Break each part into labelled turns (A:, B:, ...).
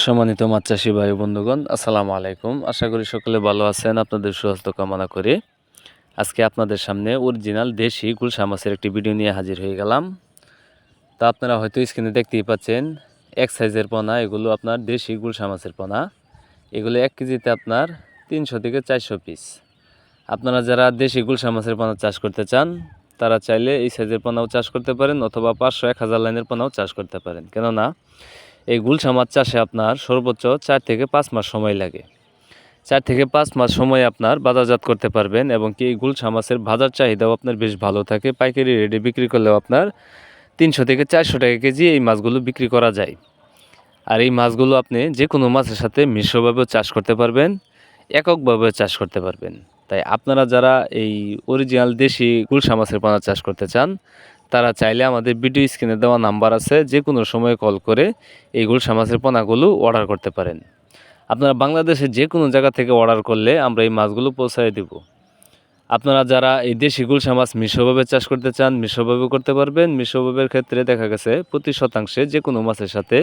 A: সম্মানিত মাছ চাষি ভাই বন্ধুগণ, আসসালামু আলাইকুম। আশা করি সকলে ভালো আছেন, আপনাদের সুস্বাস্থ্য কামনা করে। আজকে আপনাদের সামনে অরিজিনাল দেশি গুলশা মাছের একটি ভিডিও নিয়ে হাজির হয়ে গেলাম। তা আপনারা হয়তো স্ক্রিনে দেখতেই পাচ্ছেন, এক সাইজের পোনা, এগুলো আপনার দেশি গুলশা মাছের পোনা। এগুলো এক কেজিতে আপনার তিনশো থেকে চারশো পিস আপনারা যারা দেশি গুলশা মাছের পোনা চাষ করতে চান, তারা চাইলে এই সাইজের পোনাও চাষ করতে পারেন অথবা পাঁচশো, এক হাজার লাইনের পোনাও চাষ করতে পারেন। কেননা এই গুলশা মাছ চাষে আপনার সর্বোচ্চ চার থেকে পাঁচ মাস সময় লাগে। চার থেকে পাঁচ মাস সময় আপনার বাজারজাত করতে পারবেন এবং কি এই গুলশা মাছের বাজার চাহিদাও আপনার বেশ ভালো থাকে। পাইকারি রেটে বিক্রি করলেও আপনার তিনশো থেকে চারশো টাকা কেজি এই মাছগুলো বিক্রি করা যায়। আর এই মাছগুলো আপনি যে কোনো মাছের সাথে মিশ্রভাবেও চাষ করতে পারবেন এককভাবে চাষ করতে পারবেন। তাই আপনারা যারা এই অরিজিনাল দেশি গুলশা মাছের পোনা চাষ করতে চান তারা চাইলে আমাদের ভিডিও স্ক্রিনে দেওয়া নাম্বার আছে যে কোনো সময় কল করে এই গুলশা মাছের পোনাগুলো অর্ডার করতে পারেন। আপনারা বাংলাদেশের যে কোনো জায়গা থেকে অর্ডার করলে আমরা এই মাছগুলো পৌঁছায় দেব। আপনারা যারা এই দেশি গুলশা মাছ মিশ্রভাবে চাষ করতে চান মিশ্রভাবে করতে পারবেন। মিশ্রভাবের ক্ষেত্রে দেখা গেছে প্রতি শতাংশে যে কোনো মাছের সাথে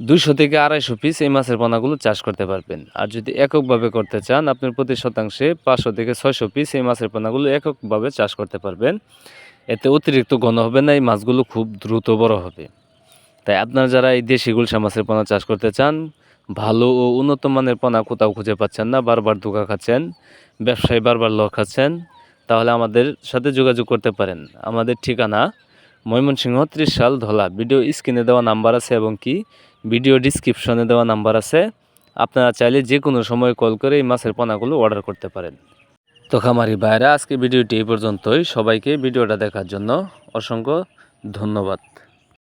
A: দুইশো থেকে আড়াইশো পিস এই মাছের পোনাগুলো চাষ করতে পারবেন। আর যদি এককভাবে করতে চান, আপনার প্রতি শতাংশে পাঁচশো থেকে ছয়শো পিস এই মাছের পোনাগুলো এককভাবে চাষ করতে পারবেন। এতে অতিরিক্ত ঘন হবে না, এই মাছগুলো খুব দ্রুত বড় হবে। তাই আপনারা যারা এই দেশি গুলশা মাছের পোনা চাষ করতে চান, ভালো ও উন্নত মানের পোনা কোথাও খুঁজে পাচ্ছেন না, বারবার ধোকা খাচ্ছেন, ব্যবসায়ী বারবার ল খাচ্ছেন, তাহলে আমাদের সাথে যোগাযোগ করতে পারেন। আমাদের ঠিকানা ময়মনসিংহ ত্রিশ সাল ধলা। ভিডিও স্ক্রিনে দেওয়া নাম্বার আছে এবং কি? ভিডিও ডিসক্রিপশনে দেওয়া নাম্বার আছে। আপনারা চাইলে যে কোনো সময় কল করে এই মাছের পোনাগুলো অর্ডার করতে পারেন। তো খামারি আজকে ভিডিওটি এই পর্যন্তই। সবাইকে ভিডিওটা দেখার জন্য অসংখ্য ধন্যবাদ।